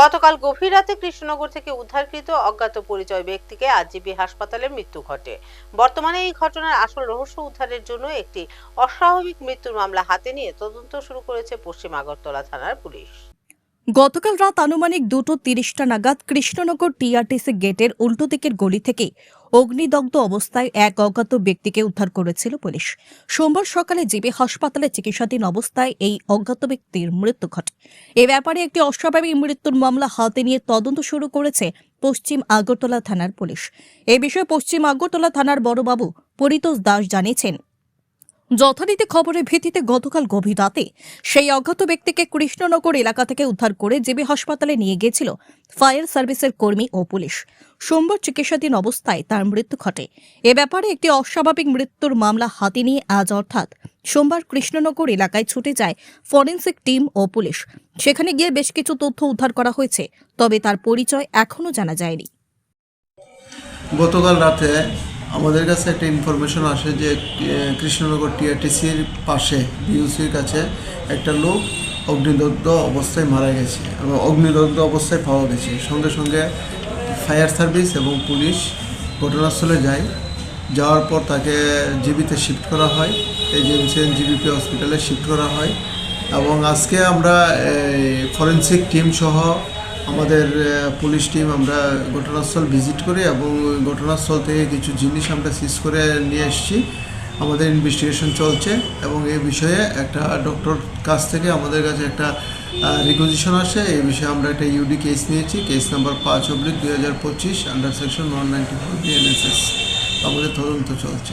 গতকাল গভীর রাতে কৃষ্ণনগর থেকে উদ্ধারকৃত অজ্ঞাত পরিচয় ব্যক্তিকে আরজিবি হাসপাতালে মৃত্যু ঘটে। বর্তমানে এই ঘটনার আসল রহস্য উদ্ধারের জন্য একটি অস্বাভাবিক মৃত্যুর মামলা হাতে নিয়ে তদন্ত শুরু করেছে পশ্চিম আগরতলা থানার পুলিশ। গতকাল রাত আনুমানিক দুটো তিরিশটা নাগাদ কৃষ্ণনগর টিআরটিসি গেটের উল্টো দিকের গলি থেকে অগ্নিদগ্ধ অবস্থায় এক অজ্ঞাত ব্যক্তিকে উদ্ধার করেছিল পুলিশ। সোমবার সকালে জিবি হাসপাতালে চিকিৎসাধীন অবস্থায় এই অজ্ঞাত ব্যক্তির মৃত্যু ঘটে। এ ব্যাপারে একটি অস্বাভাবিক মৃত্যুর মামলা হাতে নিয়ে তদন্ত শুরু করেছে পশ্চিম আগরতলা থানার পুলিশ। এ বিষয়ে পশ্চিম আগরতলা থানার বড়বাবু পরিতোষ দাস জানিয়েছেন। যথারীতি খবরের ভিত্তিতে গতকাল গভীর রাতে সেই অজ্ঞাত ব্যক্তিকে কৃষ্ণনগর এলাকা থেকে উদ্ধার করে জেবি হাসপাতালে নিয়ে গিয়েছিল ফায়ার সার্ভিসের কর্মী ও পুলিশ। সোমবার চিকিৎসাধীন অবস্থায় তার মৃত্যু ঘটে। এ ব্যাপারে একটি অস্বাভাবিক মৃত্যুর মামলা হাতে নিয়ে আজ অর্থাৎ সোমবার কৃষ্ণনগর এলাকায় ছুটে যায় ফরেন্সিক টিম ও পুলিশ। সেখানে গিয়ে বেশ কিছু তথ্য উদ্ধার করা হয়েছে, তবে তার পরিচয় এখনও জানা যায়নি। গতকাল রাতে আমাদের কাছে একটা ইনফরমেশন আসে যে কৃষ্ণনগর টিআরটিসির পাশে বিউসির কাছে একটা লোক অগ্নিদগ্ধ অবস্থায় মারা গেছে এবং অগ্নিদগ্ধ অবস্থায় পাওয়া গেছে। সঙ্গে সঙ্গে ফায়ার সার্ভিস এবং পুলিশ ঘটনাস্থলে যায়। যাওয়ার পর তাকে জিবিতে শিফট করা হয়। এজেন্সি জিবিপি হসপিটালে শিফট করা হয়। এবং আজকে আমরা ফরেন্সিক টিম সহ আমাদের পুলিশ টিম আমরা ঘটনাস্থল ভিজিট করি এবং ঘটনাস্থল থেকে কিছু জিনিস আমরা সিজ করে নিয়ে এসেছি। আমাদের ইনভেস্টিগেশন চলছে এবং এই বিষয়ে একটা ডক্টর কাছ থেকে আমাদের কাছে একটা রিকোজিশন আসে। এই বিষয়ে আমরা একটা ইউডি কেস নিয়েছি। কেস নাম্বার পাঁচ অব্লিক দুই হাজার পঁচিশ under section one ninety four BNSS আমাদের তদন্ত চলছে।